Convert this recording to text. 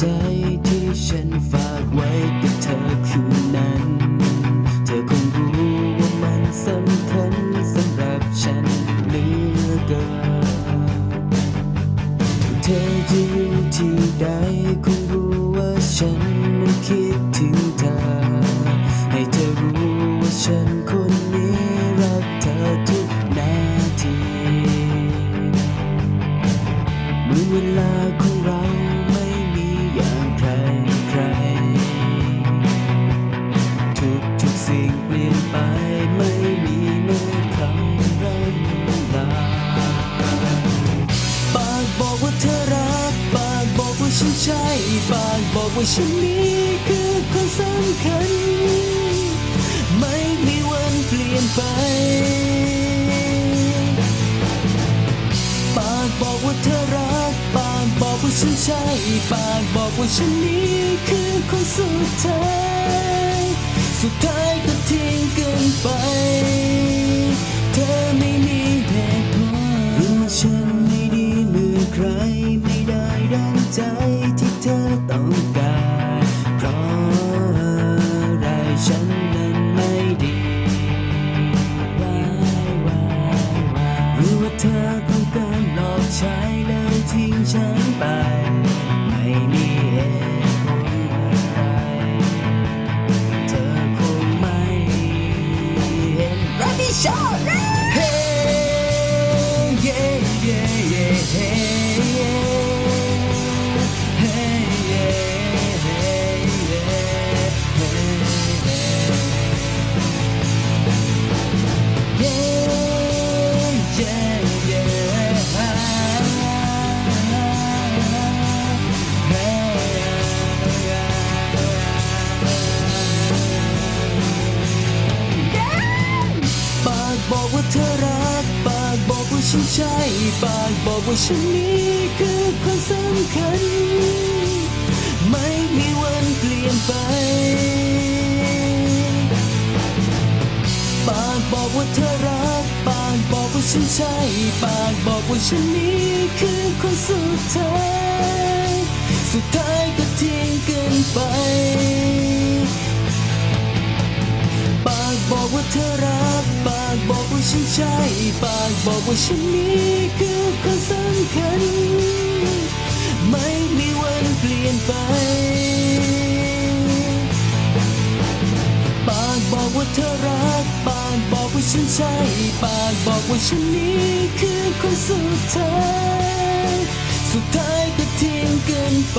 ใจที่ฉันฝากไว้กับเธอคืนนั้น เธอคงรู้ว่ามันสำคัญสำหรับฉันเหลือเกินเธอจะอยู่ที่ใดคงรู้ว่าฉันนั้นคิดถึงเธอ ให้เธอรู้ว่าฉันคนนี้รักเธอทุกนาทีเมื่อเวลา ปากบอกว่าฉันนี้คือคนสำคัญ ไม่มีวันเปลี่ยนไปปากบอกว่าเธอรักปากบอกว่าฉันใช่ปากบอกว่าฉันนี้คือ อว่าเธอต้องการหลอกใช้แล้วทิ้งฉันไป ไม่มีเหตุผลอะไรเธอคงไม่เห็นรับผิดชอบน เธอรัก ปากบอกว่าฉันใช่ ปากบอกว่าฉันนี้คือคนสำคัญ ไม่มีวันเปลี่ยนไป ปากบอกว่าเธอรัก ปากบอกว่าฉันใช่ ปากบอกว่าฉันนี้คือคนสุดท้าย สุดท้ายก็ทิ้งกันไปปากบอกว่าเธอรักปาก ฉันใช่ปากบอกว่าฉันนี้คือคนสำคัญ ไม่มีวันเปลี่ยนไป ปากบอกว่าเธอรัก ปากบอกว่าฉันใช่ ปากบอกว่าฉันนี้คือคนสุดท้าย สุดท้ายก็ทิ้งกันไป